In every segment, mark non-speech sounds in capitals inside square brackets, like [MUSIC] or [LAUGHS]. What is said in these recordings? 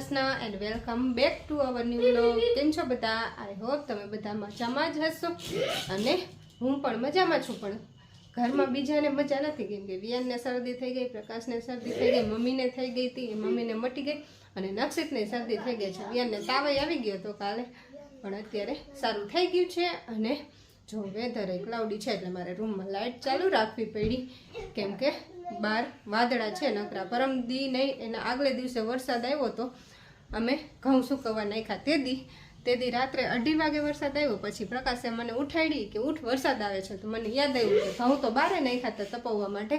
Krishna and welcome back to our new blog કેમ છો બધા? આઈ હોપ તમે બધા મજામાં જ હશો. અને હું પણ મજામાં છું, પણ ઘરમાં બીજાને મજા નથી. કેમ કે વિયાનને શરદી થઈ ગઈ, પ્રકાશને શરદી થઈ ગઈ, મમ્મીને થઈ ગઈ હતી, એ મમ્મીને મટી ગઈ અને નક્ષિતને શરદી થઈ ગઈ છે. વિયાનને તાવાઈ આવી ગયો હતો કાલે, પણ અત્યારે સારું થઈ ગયું છે. અને જો વેધર ક્લાઉડી છે એટલે મારે રૂમમાં લાઇટ ચાલુ રાખવી પડી. કેમ કે બહાર વાદળા છે નકરા. પરમ દી નહીં, એના આગલે દિવસે વરસાદ આવ્યો તો અમે ઘઉં સૂકવવા નાખ્યા. તે દી તે દી રાત્રે અઢી વાગે વરસાદ આવ્યો, પછી પ્રકાશે મને ઉઠાડી કે ઉઠ, વરસાદ આવે છે. તો મને યાદ આવ્યું કે ઘઉં તો બારે નાખ્યા હતા તપવવા માટે.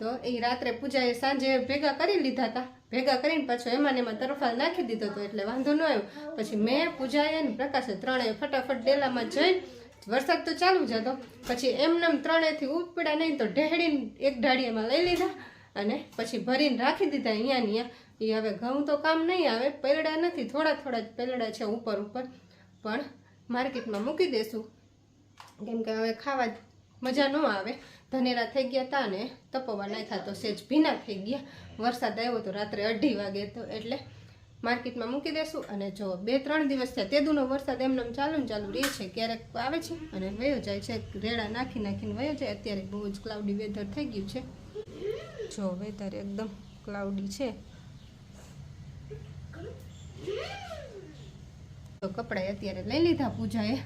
તો એ રાત્રે પૂજાએ સાંજે ભેગા કરી લીધા હતા. ભેગા કરીને પાછો એમાં એમાં તરફાલ નાખી દીધો હતો, એટલે વાંધો ન આવ્યો. પછી મેં પૂજાએ ને પ્રકાશે ત્રણેય ફટાફટ ડેલામાં જઈ વરસાદ તો ચાલુ જ હતો. પછી એમનેમ ત્રણેયથી ઉપડ્યા નહીં તો ઢેહડીને એક ઢાળીએમાં લઈ લીધા અને પછી ભરીને રાખી દીધા અહીંયા અહીંયા. એ હવે ઘઉં તો કામ નહીં આવે પેલડા નથી, થોડા થોડા જ પેલડા છે ઉપર ઉપર. પણ માર્કેટમાં મૂકી દેશું. કેમ કે હવે ખાવા મજા ન આવે. ધનેરા થઈ ગયા હતા ને તપવા નાખ્યા તો સેજ ભીના થઈ ગયા. વરસાદ આવ્યો તો રાત્રે અઢી વાગે તો એટલે માર્કેટમાં મૂકી દેશું. અને જો બે ત્રણ દિવસ થયા, તેદુનો વરસાદ એમને ચાલુ ને ચાલુ રહે છે, ક્યારેક આવે છે અને વયો જાય છે. રેડા નાખી નાખીને વયો જાય. અત્યારે બહુ જ ક્લાઉડી વેધર થઈ ગયું છે. જો વેધર એકદમ ક્લાઉડી છે. તો કપડાં અત્યારે લઈ લીધા પૂજાએ.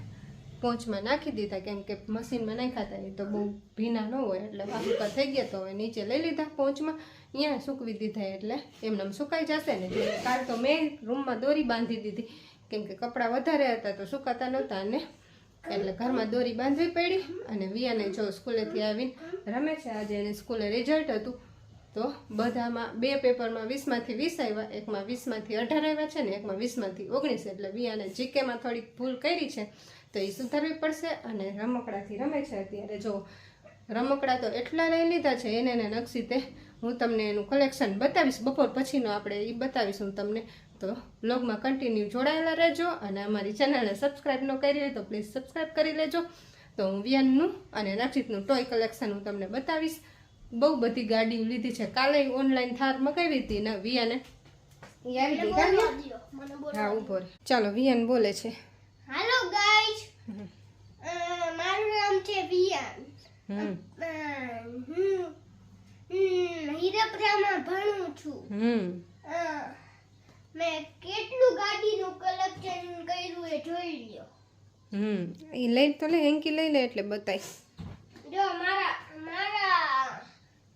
પોંચમાં નાખી દીધા, કેમ કે મશીનમાં નાખ્યા હતા, એ તો બહુ ભીના ન હોય, એટલે વાહુકા થઈ ગયા તો હવે નીચે લઈ લીધા પોંચમાં. અહીંયા સૂકવી દીધા એટલે એમને સુકાઈ જશે ને. કાલ તો મેં રૂમમાં દોરી બાંધી દીધી. કેમ કે કપડાં વધારે હતા તો સુકાતા નહોતા અને એટલે ઘરમાં દોરી બાંધવી પડી. અને વિયાને જો સ્કૂલેથી આવીને રમે છે. આજે એને સ્કૂલે રિઝલ્ટ હતું. તો બધામાં બે પેપરમાં વીસમાંથી વીસ આવ્યા, એકમાં વીસમાંથી અઢાર આવ્યા છે ને એકમાં વીસમાંથી ઓગણીસ. એટલે વિયાને જીકેમાં થોડીક ભૂલ કરી છે, તો એ સુધારવી પડશે અને રમકડાથી રમે છે અત્યારે. જો રમકડા તો એટલા લઈ લીધા છે, એને ને નક્ષીતે હું તમને એનું કલેક્શન બતાવીશ. બપોર પછીનો આપણે એ બતાવીશ હું તમને. તો બ્લોગમાં કન્ટિન્યુ જોડાયેલા રહેજો અને અમારી ચેનલને સબસ્ક્રાઈબ ન કરી હોય તો પ્લીઝ સબસ્ક્રાઈબ કરી લેજો. તો હું વિયાનનું અને નક્ષિતનું ટોય કલેક્શન હું તમને બતાવીશ. બહુ બધી ગાડીઓ લીધી છે. કાલે ઓનલાઈન થાર મગાવી હતી ને વિયાને? હા ઊભો ચાલો વિયાન બોલે છે. હાલો ગાઈસ મારું નામ છે વિયાન. હમ. હમ. હું હું ભણું છું. મેં કેટલું ગાડીનું કલેક્શન કર્યું એ જોઈ લ્યો. હમ. એ લઈ તો લે એન્કી લઈ લે એટલે બતાય. જો મારા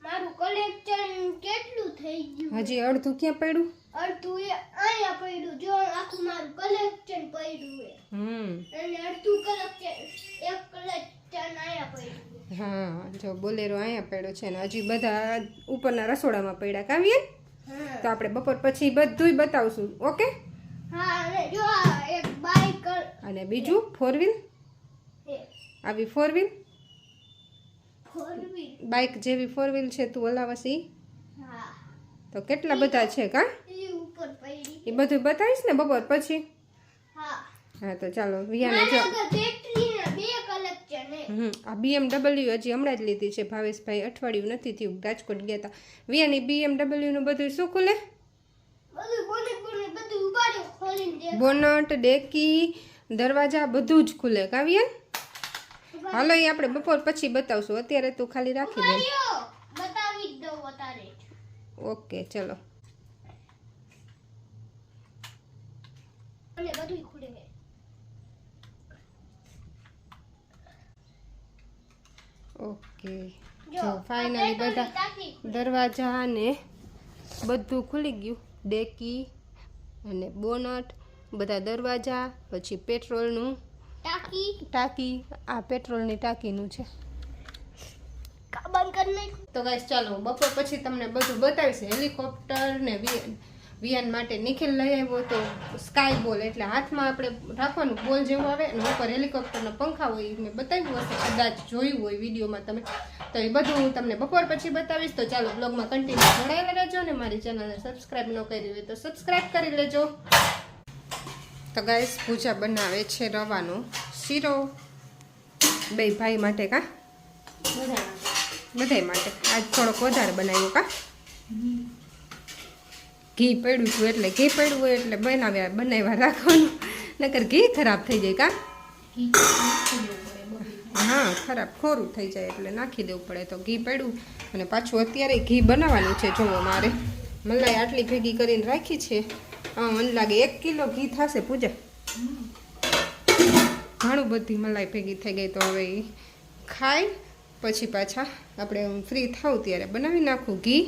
મારું કલેક્શન કેટલું થઈ ગયું હજી અડધું ક્યાં પડ્યું? અડધું એ અહીંયા પડ્યું. જો આખું મારું કલેક્શન પડ્યું એ. હમ. અને અડધું કલેક્શન એક કલેક્શન અહીંયા પડ્યું હા જો બોલેરો અહીંયા પડ્યો છે ને હજી બધા ઉપરના રસોડામાં પડ્યા કાવીએ હા. તો આપણે બપોર પછી બધુંય બતાવશું ઓકે? હા અને જો આ એક બાઈક અને બીજું ફોર વ્હીલ આવી ફોર વ્હીલ બાઇક જેવી ફોર વ્હીલ છે તું હલાવસ ઈ. હા તો કેટલા બધા છે કા? એ બધું બતાવીશ ને બપોર પછી? હા. તો ચાલો વિયાને જો. હમ આ બીએમડબલ્યુ હજી હમણાં જ લીધી છે. ભાવેશભાઈ અઠવાડિયું નથી થયું રાજકોટ ગયા હતા વિયાની બીએમડબલ્યુનું બધું શું ખુલે? બોનટ ડેકી દરવાજા બધું જ ખુલે. કાવ્યન હાલો એ આપણે બપોર પછી બતાવશું. અત્યારે તું ખાલી રાખી દે ઉપાડ્યો બતાવી જ દઉં વધારે ઓકે ચલો. અને ઓકે. જો ફાઇનલી બધા દરવાજા ને બધું ખુલી ગયું. ડેકી અને બોનટ બધા દરવાજા પછી પેટ્રોલનું ટાંકી. ટાંકી આ પેટ્રોલની ટાંકીનું છે. બંધ કરી નાખ. તો ગાઈસ ચાલો બપોર પછી તમને બધું બતાવીશ. હેલિકોપ્ટર ને વિયન માટે નિખિલ લઈ આવ્યો તો સ્કાય બોલ એટલે હાથમાં આપણે રાખવાનું બોલ જેવું આવે અને ઉપર હેલિકોપ્ટરના પંખા હોય મેં બતાવ્યું હશે કદાચ જોયું હોય વિડીયોમાં તમે. તો એ બધું હું તમને બપોર પછી બતાવીશ. તો ચાલો બ્લોગમાં કન્ટિન્યુ જોડાયેલા રહેજો ને મારી ચેનલને સબસ્ક્રાઈબ ન કરી હોય તો સબસ્ક્રાઈબ કરી લેજો. તો ગાઈસ પૂજા બનાવે છે રવાનો. શીરો. બે ભાઈ માટે કા? બધાય માટે. આજ થોડોક વધારે બનાવ્યો કા? ઘી પડ્યું હતું એટલે ઘી પડ્યું હોય એટલે બનાવ્યા બનાવ્યા રાખવાનું. નકર ઘી ખરાબ થઈ જાય કા? હા, ખરાબ ખોરું થઈ જાય એટલે નાખી દેવું પડે. તો ઘી પડ્યું અને પાછું અત્યારે ઘી બનાવવાનું છે, જોવો મારે. મલાઈ આટલી ભેગી કરીને રાખી છે. મને લાગે એક કિલો ઘી થશે પૂજા. ઘણું બધી મલાઈ ભેગી થઈ ગઈ તો હવે ખાઈ પછી પાછા આપણે ફ્રી થાવ ત્યારે બનાવી નાખું ઘી.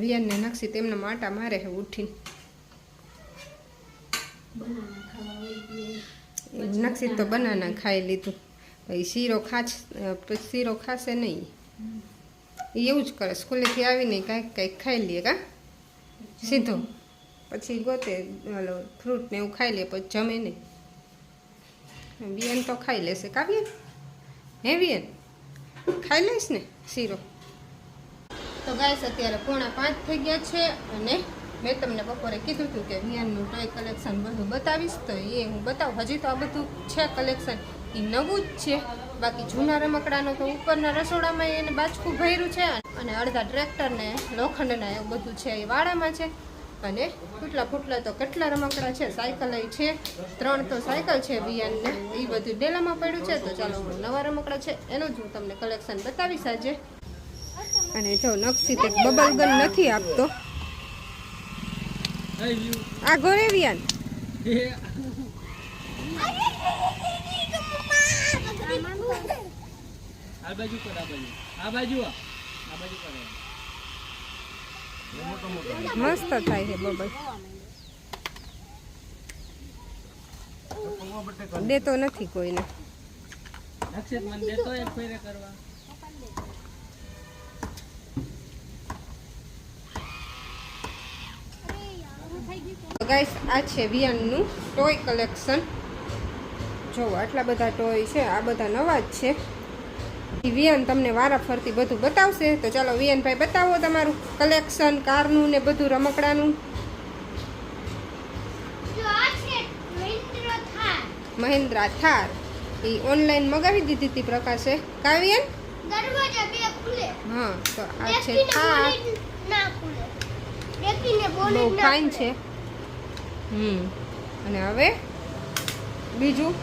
વિયાનને નાખશી તેમના માટા મારે છે ઉઠીને. નક્ષી તો બનાના ખાઈ લીધું. પછી શીરો ખાચ શીરો ખાશે નહીં. એ એવું જ કરે સ્કૂલેથી આવીને કાંઈક કાંઈક ખાઈ લઈએ કા? સીધો. પછી ગોતે ફ્રૂટ ને એવું ખાઈ લે પછી જમે નહીં. બિયન તો ખાઈ લેશે કા બિયન હે ખાઈ લઈશ ને, શીરો. તો ગાઈસ, અત્યારે પોણા પાંચ થઈ ગયા છે અને મેં તમને બપોરે કીધું હતું કે વિયાનનું ટોય કલેક્શન બધું બતાવીશ. તો એ હું બતાવું. હજી તો આ બધું છે કલેક્શન એ નવું જ છે. બાકી જૂના રમકડાનો તો ઉપરના રસોડામાં એને બાચકું ભર્યું છે અને અડધા ટ્રેક્ટર ને લોખંડના એવું બધું છે એ વાડામાં છે. અને ફૂટલા ફૂટલા તો કેટલા રમકડા છે, સાયકલ છે, ત્રણ તો સાયકલ છે વિયાનને એ બધું ડેલામાં પડ્યું છે, તો ચાલો હું નવા રમકડા છે, એનું જ હું તમને કલેક્શન બતાવીશ આજે. અને જો નકશી તે બબલ નથી આપતો. આ ગોરે વિયાન આ બાજુ કર આ બાજુ. આ બાજુ આ. બાજુ કર મસ્ત થાય છે બબલ. દેતો નથી કોઈને. ગાઈસ આ છે વિયાનનું ટોય કલેક્શન જો આટલા બધા ટોય છે, આ બધા નવા જ છે. વિયાન તમને વારાફરતી બધું બતાવશે. તો ચાલો વિયનભાઈ બતાવો તમારું કલેક્શન કારનું ને બધું રમકડાનું. મહેન્દ્ર થાર. એ ઓનલાઈન મગાવી દીધી હતી પ્રકાશે. કા વિયાન? દરવાજા બે ખુલે. હા તો આ છે થાર. બહુ ફાઇન છે. હમ અને હવે બીજું?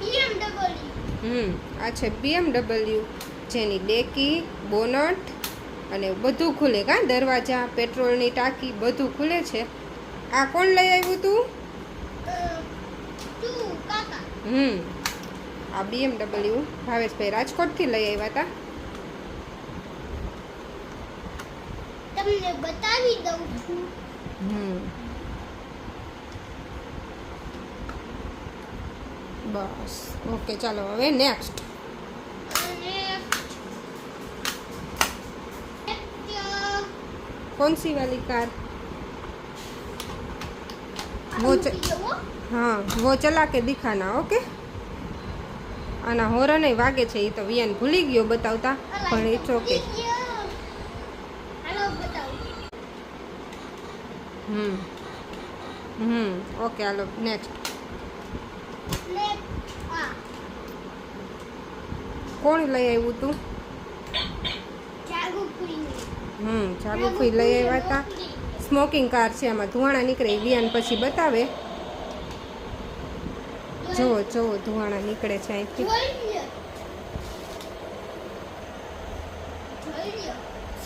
BMW હમ આ છે બીએમડબલ્યુ જેની ડેકી બોનટ અને બધું ખુલે કા દરવાજા પેટ્રોલની ટાંકી બધું ખુલે છે. આ કોણ લઈ આવ્યું તું? હમ આ બીએમડબલ્યુ ભાવેશભાઈ રાજકોટથી લઈ આવ્યા હતા તમને બતાવી દઉં છું. હમ. બસ ઓકે ચાલો હવે નેક્સ્ટ અને એક, અ, कौन सी वाली कार वो च, મૂકી દો, હો. हाँ वो चला के दिखाना ओके આના હોરને વાગે છે એ તો વિયાન ભૂલી ગયો બતાવતા પણ ઇટ્સ ઓકે હાલો બતાવું હમ હમ ઓકે હાલો નેક્સ્ટ કોણ લઈ આવ્યું તું? હમ જાગુફી લઈ આવ્યા હતા સ્મોકિંગ કાર છે આમાં. ધુવાણા નીકળે વિયાન પછી બતાવે. જુઓ જુઓ ધુવાણા નીકળે છે અહીંથી.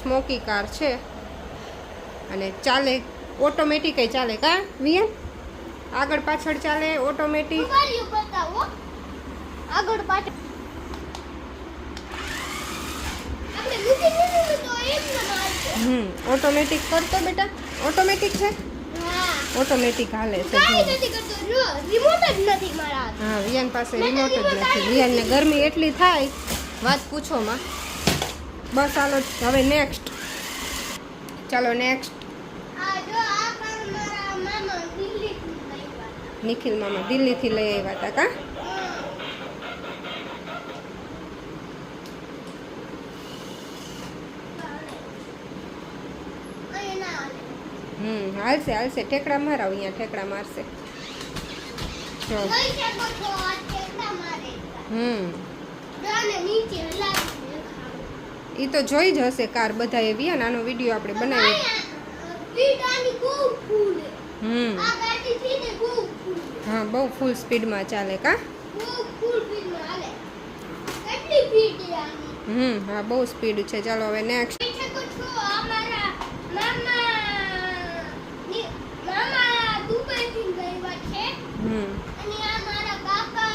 સ્મોકી કાર છે. અને ચાલે ઓટોમેટિક ચાલે કા વિયન? આગળ પાછળ ચાલે ઓટોમેટિક આગળ પાછળ આપણે મૂકી દીધું તો એમ ન મારશે હમ ઓટોમેટિક કરતો બેટા? ઓટોમેટિક છે? ઓટોમેટિક હાલે છે રિમોટ જ. નથી મારા હા વિયાન પાસે રિમોટ જ નથી. વિયાનને ગરમી એટલી થાય વાત પૂછો માં. બસ ચાલો હવે નેક્સ્ટ ચાલો નેક્સ્ટ નિખિલ મામા દિલ્હીથી લઈ આવ્યા હતા કા અહીં ના હાલે. હમ, હાલશે હાલશે ઠેકડા મારાવ અહીંયા, ઠેકડા મારશે. હમ. એ તો જોઈ જ હશે કાર બધા એવી અને આનો વીડિયો આપણે છે. હમ હા, બહુ ફૂલ સ્પીડમાં ચાલે કા હમ, હા, બહુ સ્પીડ છે ચાલો, હવે નેક્સ્ટ જોઈ શકો છો અમારા મામા ની- મામા દુબઈથી ગયેલા છે હમ અને આ મારા કાકા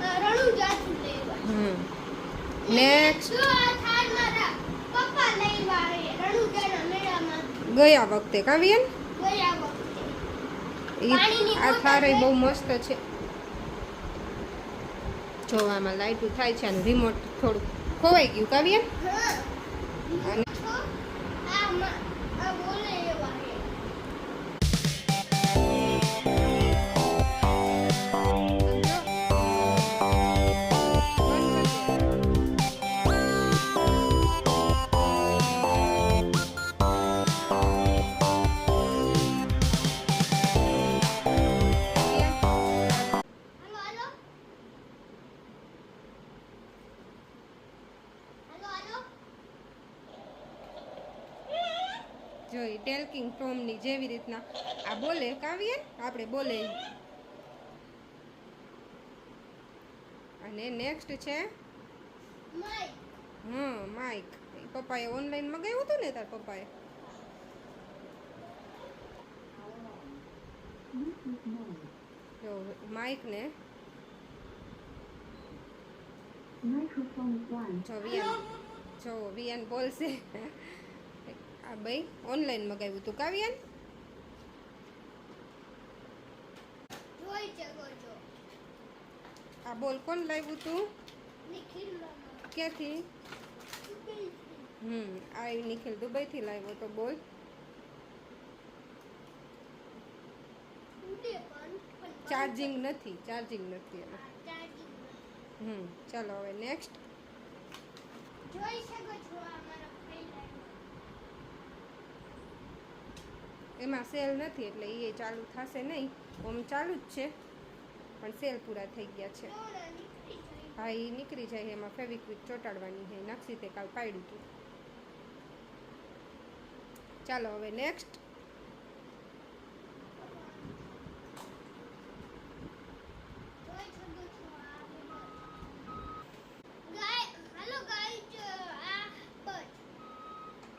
અ, રણુજાથી ગયેલા છે. હમ નેક્સ્ટ ગયા વખતે કાવ્યન આ થાર બહુ મસ્ત છે. જોવામાં લાઈટું થાય છે અને રિમોટ થોડું ખોવાઈ ગયું. કાવ્યન અને જોઈ ટેલ્કિંગ ટોમની જેવી રીતના. આ બોલે કાવ્ય આપણે બોલે. અને નેક્સ્ટ છે? હમ માઇક પપ્પાએ ઓનલાઈન મગાવ્યું હતું ને તાર પપ્પાએ? જો માઇક ને. Microphone one. જો વિયાન જો વિયાન બોલશે. આ ભાઈ ઓનલાઈન મગાવ્યું હતું કાવ્યાન? આ બોલ કોણ લાવ્યું તું? ક્યાંથી? હમ આ નિખિલ દુબઈથી લાવ્યો તો બોલ. ચાર્જિંગ નથી ચાર્જિંગ નથી હમ ચાલો હવે નેક્સ્ટ જોઈ શકો છો આ મારા ફાઈલ એમાં સેલ નથી એટલે એ ચાલુ થશે નહીં. ઓમ ચાલુ જ છે. પણ સેલ પૂરા થઈ ગયા છે. હા એ નીકળી જાય એમાં ફેવિક્વિક ચોંટાડવાની છે. નક્ષી તે કાલ પાડ્યું હતું ચાલો, હવે નેક્સ્ટ જોઈ શકો છો આ remote. ગાય હાલો ગાઈઝ આ બસ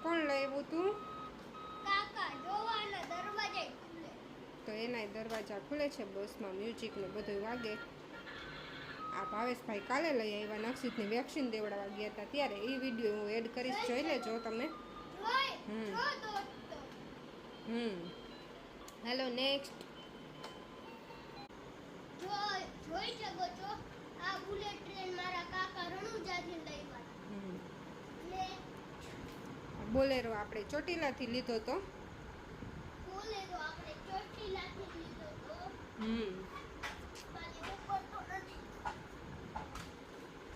કોણ લાવ્યું તું કાકા જોવાના દરવાજે ખુલે તો એનાય દરવાજા ખુલે છે બસમાં મ્યુઝિક ને બધું વાગે. આ ભાવેશભાઈ કાલે લઈ આવ્યા નક્ષિતની વેક્સિન દેવડાવવા ગયા હતા. ત્યારે એ વીડિયો હું એડ કરીશ જોઈ લેજો તમે. હમ. હમ. હેલો નેક્સ્ટ જોઈ જોઈ શકો છો આ બુલેટ ટ્રેન મારા કાકા રણુજાથી લઈ આવ્યા. બોલેરો આપણે ચોટીલાથી લીધો તો? બોલેરો આપણે ચોટીલાથી લીધો.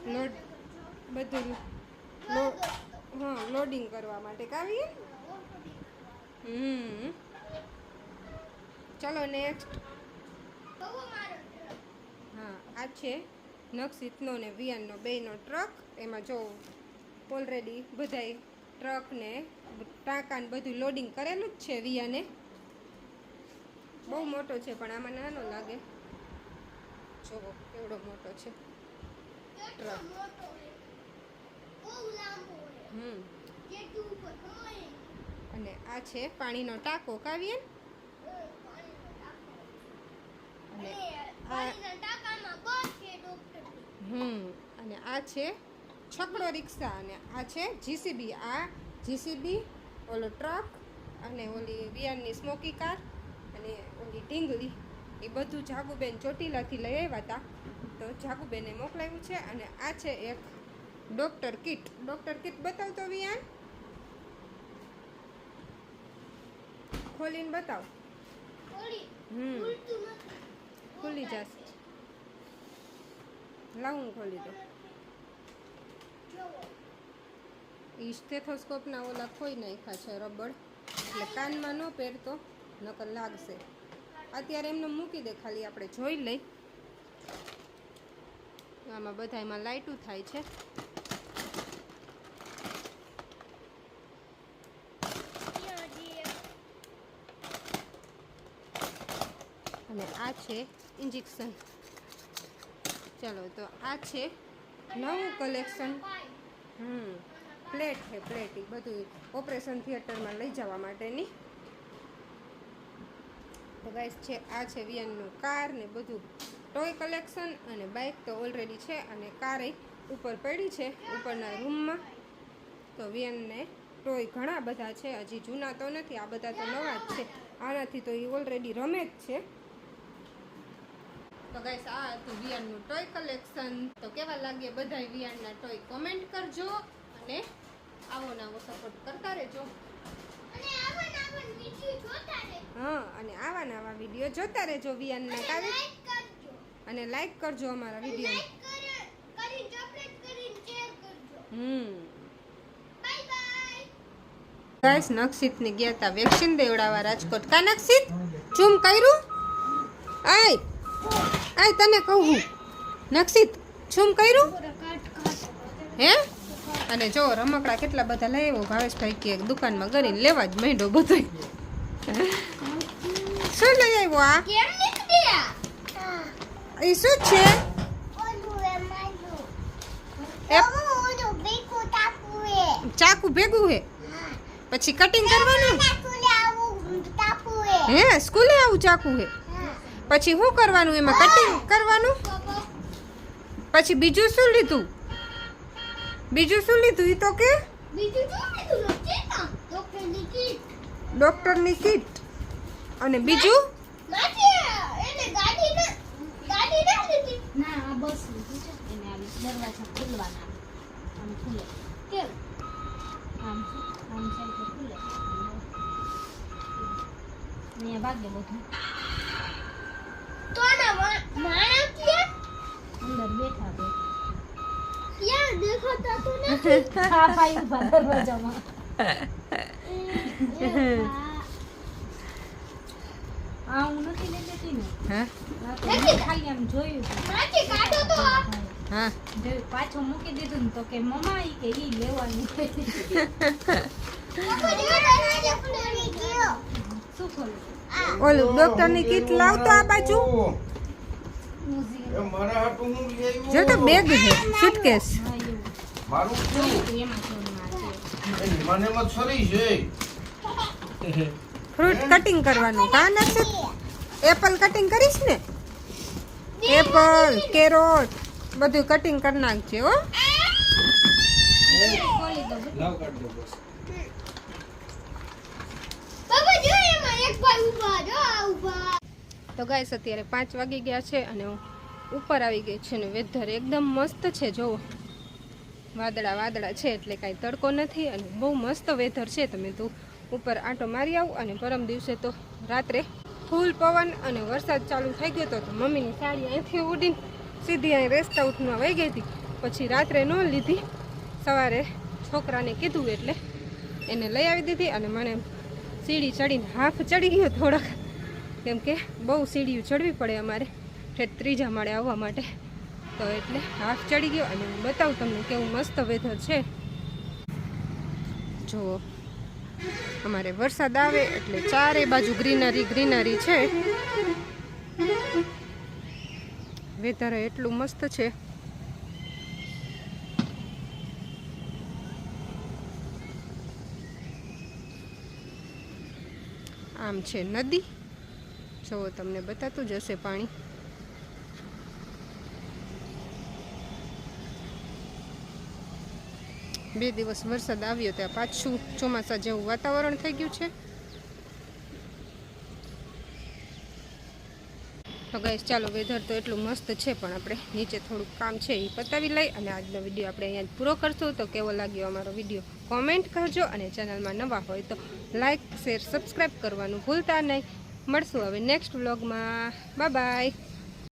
લોડ, બધું હા, લોડિંગ કરવા માટે કાવીએ. હમ. ચલો નેક્સ્ટ હા, આ છે નક્ષિતનો ને વિયાનનો બેયનો ટ્રક. એમાં જો ઓલરેડી બધાય ટ્રક ને ટાંકા ને બધું લોડિંગ કરેલું જ છે વિયાને. બહુ મોટો છે, પણ આમાં નાનો લાગે. જોવો, કેવડો મોટો છે. ટ્રક. હમ. અને આ છે પાણીનો ટાંકો. ડોક્ટર હમ. અને આ છે છકડો રિક્ષા અને આ છે જીસીબી. આ જીસીબી, ઓલો ટ્રક અને ઓલી વિયાનની સ્મોકી કાર. અને ઓલી ઢીંગલી એ બધું જાગુબેન ચોટીલાથી લઈ આવ્યા હતા તો જાગુબેને મોકલાવ્યું છે અને આ છે એક ડોક્ટર કિટ. ડોક્ટર કિટ બતાવતો વિયાન? ખોલીને બતાવ. હમ. ખુલી જશે. લાવું ખોલી દો જોવો. ઈ સ્ટેથોસ્કોપના ઓલા ખોઈ નાખ્યા છે રબડ. એટલે કાનમાં ન પહેરતો. નકર લાગશે. અત્યારે એમને મૂકી દે ખાલી આપણે જોઈ લઈ. આમાં બધા એમાં લાઇટું થાય છે. અને આ છે ઇન્જેક્શન. ચાલો તો આ છે નવું કલેક્શન. હમ, પ્લેટ છે, પ્લેટ. એ બધું ઓપરેશન થિયેટરમાં લઈ જવા માટેની. તો ગાઈસ છે, આ છે વિયનનું કાર ને બધું ટોય કલેક્શન અને બાઇક તો ઓલરેડી છે અને કાર ઉપર પડી છે, ઉપરના રૂમમાં તો વિયનને ટોય ઘણા બધા છે, હજી જૂના તો નથી, આ બધા તો નવા જ છે. આનાથી તો એ ઓલરેડી રમે જ છે. તો ગાઈસ આ હતું વિયાનનું ટોય કલેક્શન તો કેવા લાગે બધાય વિયાનના ટોય કમેન્ટ કરજો અને આવો નવો સપોર્ટ કરતા રહેજો અને આવન આવન વિડિયો જોતા રહે હા અને આવા નવા વીડિયો જોતા રહેજો વિયાનના કાવે? લાઈક અને લાઈક કરજો અમારા વીડિયો. લાઈક કરી કરીને ચોકલેટ કરીને શેર કરજો. હમ. બાય બાય ગાઈસ ગયા તા વેક્સિન દેવડાવવા રાજકોટ. કા નક્ષિત ચૂમ કર્યું? આય આય તને કહું નક્ષિત ચૂમ કર્યું? હે? અને જો રમકડા કેટલા બધા લઈ આવ્યો ભાવેશભાઈ કે દુકાનમાં કરીને લેવા જ માંડ્યો બધું શું લઈ આવ્યો આ કેમ નીકળ્યા એ શું છે ઓલું એ મારું એ ઓલું બીકુ ટાકુ એ ચાકુ ભેગું હે પછી કટિંગ કરવાનું ટાકુલે આવું ટાકુ એ હે સ્કૂલે આવું ચાકુ હે પછી શું કરવાનું એમાં કટિંગ કરવાનું પછી બીજું શું લીધું બીજું શું લીધું ઈ તો કે બીજું શું લીધું નથી ના ડોક્ટરની કીટ ડોક્ટરની કીટ અને બીજું? તો અંદર બેઠા બે ક્યાં દેખાતા તો નથી આ ભાઈ ઊભા દરવાજામાં. [LAUGHS] આ હું નથી લઈ જતી ને. હા? ખાલી આમ જોયું કાઢો તો હા. પાછું મૂકી દીધું ને તો કે મમ્મા ઈ કે ઈ લેવાનું. શું ખોલું આ. ઓલું ડોક્ટરની કીટ લાવતો આ બાજુ? મ્યુઝિયમ એ મારા હાટું હું લઈ આવ્યો. જો તો બેગ છે સુટકેસ. મારું મને છરી છે. [LAUGHS] ફ્રૂટ કટિંગ કરવાનું. કા નથી? એપલ કટિંગ કરીશ ને? એપલ કેરોટ બધું કટિંગ કરી નાખજે હો. તો ગાઈસ અત્યારે પાંચ વાગી ગયા છે અને હું ઉપર આવી ગઈ છે ને વેધર એકદમ મસ્ત છે જોવો વાદળા વાદળા છે એટલે કાંઈ તડકો નથી અને બહુ મસ્ત વેધર છે તમે તો ઉપર આંટો મારી આવું અને પરમ દિવસે તો રાત્રે ફૂલ પવન અને વરસાદ ચાલુ થઈ ગયો હતો તો મમ્મીની સાડી અહીંથી ઉડીને સીધી અહીં રેસ્ટ આઉટમાં વહી ગઈ હતી. પછી રાત્રે ન લીધી. સવારે છોકરાને કીધું એટલે એને લઈ આવી દીધી અને મને સીડી ચડીને હાફ ચડી ગયો થોડોક. કેમ કે બહુ સીડીઓ ચડવી પડે અમારે. ઠેઠ ત્રીજા માળે આવવા માટે. તો એટલે હાફ ચડી ગયો અને હું બતાવું તમને કેવું મસ્ત વેધર છે. જુઓ. અમારે વરસાદ આવે એટલે ચારે બાજુ ગ્રીનરી ગ્રીનરી છે. વેધર એટલું મસ્ત છે. આમ છે નદી. જો તમને બતાતું હશે પાણી. બે દિવસ વરસાદ આવ્યો ત્યાં પાછું ચોમાસા જેવું વાતાવરણ થઈ ગયું છે. તો ગાઈસ ચાલો વેધર તો એટલું મસ્ત છે, પણ આપણે નીચે થોડુંક કામ છે એ પતાવી લઈ અને આજનો વીડિયો આપણે અહીંયા પૂરો કરશું. તો કેવો લાગ્યો અમારો વીડિયો? કોમેન્ટ કરજો અને ચેનલમાં નવા હોય તો લાઈક શેર સબસ્ક્રાઈબ કરવાનું ભૂલતા નહીં. મળશું હવે નેક્સ્ટ વ્લોગમાં બાય